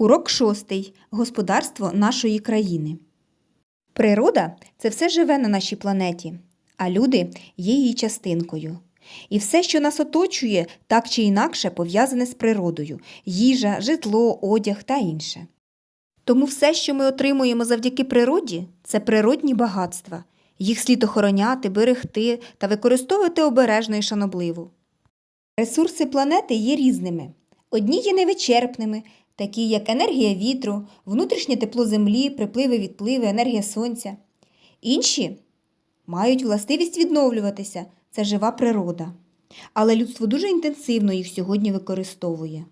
Урок шостий. Господарство нашої країни. Природа це все живе на нашій планеті, а люди є її частинкою. І все, що нас оточує, так чи інакше пов'язане з природою їжа, житло, одяг та інше. Тому все, що ми отримуємо завдяки природі, це природні багатства. Їх слід охороняти, берегти та використовувати обережно і шанобливо. Ресурси планети є різними. Одні є невичерпними, такі як енергія вітру, внутрішнє тепло землі, припливи, відпливи, енергія сонця. Інші мають властивість відновлюватися це жива природа. Але людство дуже інтенсивно їх сьогодні використовує.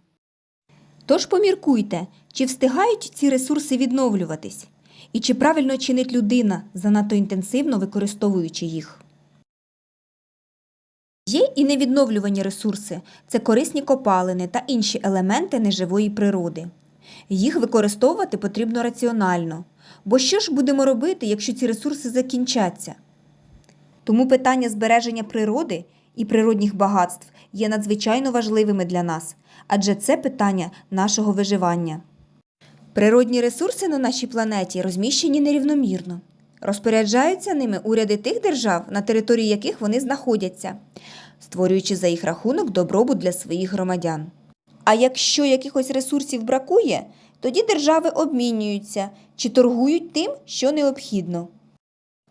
Тож поміркуйте, чи встигають ці ресурси відновлюватись, і чи правильно чинить людина, занадто інтенсивно використовуючи їх. Є і невідновлювані ресурси це корисні копалини та інші елементи неживої природи. Їх використовувати потрібно раціонально. Бо що ж будемо робити, якщо ці ресурси закінчаться? Тому питання збереження природи і природних багатств є надзвичайно важливими для нас, адже це питання нашого виживання. Природні ресурси на нашій планеті розміщені нерівномірно. Розпоряджаються ними уряди тих держав, на території яких вони знаходяться, створюючи за їх рахунок добробут для своїх громадян. А якщо якихось ресурсів бракує, тоді держави обмінюються чи торгують тим, що необхідно.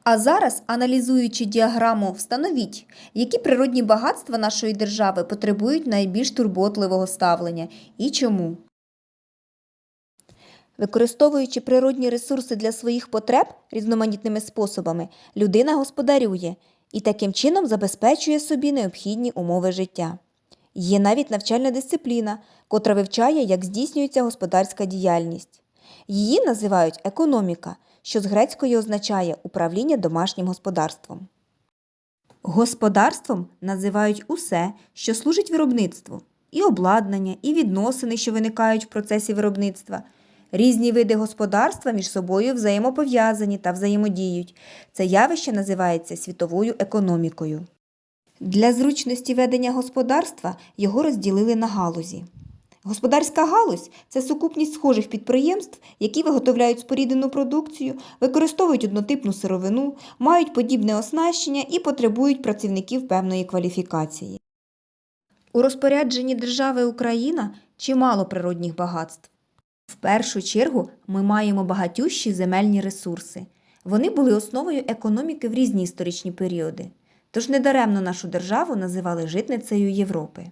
А зараз, аналізуючи діаграму, встановіть, які природні багатства нашої держави потребують найбільш турботливого ставлення і чому. Використовуючи природні ресурси для своїх потреб різноманітними способами, людина господарює і таким чином забезпечує собі необхідні умови життя. Є навіть навчальна дисципліна, котра вивчає, як здійснюється господарська діяльність. Її називають економіка, що з грецької означає управління домашнім господарством. Господарством називають усе, що служить виробництву, і обладнання, і відносини, що виникають в процесі виробництва. Різні види господарства між собою взаємопов'язані та взаємодіють. Це явище називається світовою економікою. Для зручності ведення господарства його розділили на галузі. Господарська галузь це сукупність схожих підприємств, які виготовляють споріднену продукцію, використовують однотипну сировину, мають подібне оснащення і потребують працівників певної кваліфікації. У розпорядженні держави Україна чимало природних багатств. В першу чергу ми маємо багатющі земельні ресурси. Вони були основою економіки в різні історичні періоди. Тож недаремно нашу державу називали житницею Європи.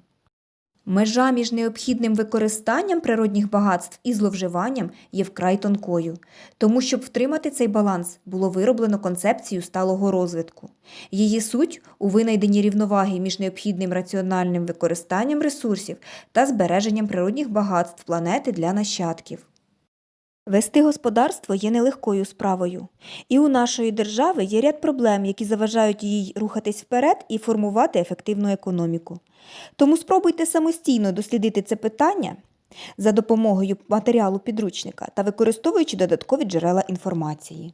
Межа між необхідним використанням природних багатств і зловживанням є вкрай тонкою, тому щоб втримати цей баланс, було вироблено концепцію сталого розвитку. Її суть у винайденні рівноваги між необхідним раціональним використанням ресурсів та збереженням природних багатств планети для нащадків. Вести господарство є нелегкою справою, і у нашої держави є ряд проблем, які заважають їй рухатись вперед і формувати ефективну економіку. Тому спробуйте самостійно дослідити це питання за допомогою матеріалу підручника та використовуючи додаткові джерела інформації.